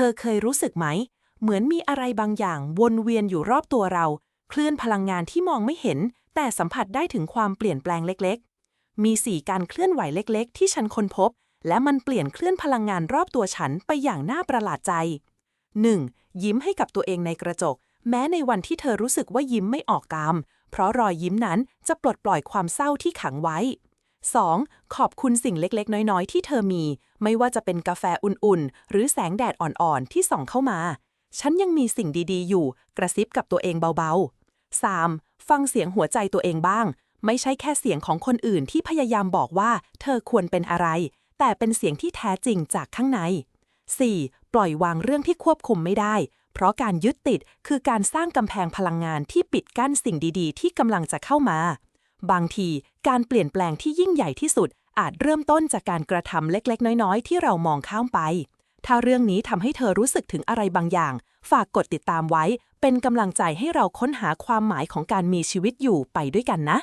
ธอเคยรู้สึกไหม เหมือนมีอะไรบางอย่างวนเวียนอยู่รอบตัวเรา เคลื่อนพลังงานที่มองไม่เห็น แต่สัมผัสได้ถึงความเปลี่ยนแปลงเล็กๆ มีสี่การเคลื่อนไหวเล็กๆ ที่ฉันค้นพบ และมันเปลี่ยนเคลื่อนพลังงานรอบตัวฉันไปอย่างน่าประหลาดใจ 1. ยิ้มให้กับตัวเองในกระจก แม้ในวันที่เธอรู้สึกว่ายิ้มไม่ออกกาม เพราะรอยยิ้มนั้นจะปลดปล่อยความเศร้าที่ขังไว้ 2. ขอบคุณสิ่งเล็กๆ น้อยๆ ที่เธอมี ไม่ว่าจะเป็นกาแฟอุ่นๆ หรือแสงแดดอ่อนๆ ที่ส่องเข้ามา ฉันยังมีสิ่งดีๆ อยู่ กระซิบกับตัวเองเบาๆ 3. ฟังเสียงหัวใจตัวเองบ้าง ไม่ใช่แค่เสียงของคนอื่นที่พยายามบอกว่า เธอควรเป็นอะไร แต่เป็นเสียงที่แท้จริงจากข้างใน 4. ปล่อยวางเรื่องที่ควบคุมไม่ได้ เพราะการยึดติดคือการสร้างกำแพงพลังงานที่ปิดกั้นสิ่งดีๆ ที่กำลังจะเข้ามา บางทีการเปลี่ยนแปลงที่ยิ่งใหญ่ที่สุด อาจเริ่มต้นจากการกระทำเล็กๆ น้อยๆ ที่เรามองข้ามไป ถ้าเรื่องนี้ทำให้เธอรู้สึกถึงอะไรบางอย่าง ฝากกดติดตามไว้ เป็นกำลังใจให้เราค้นหาความหมายของการมีชีวิตอยู่ไปด้วยกันนะ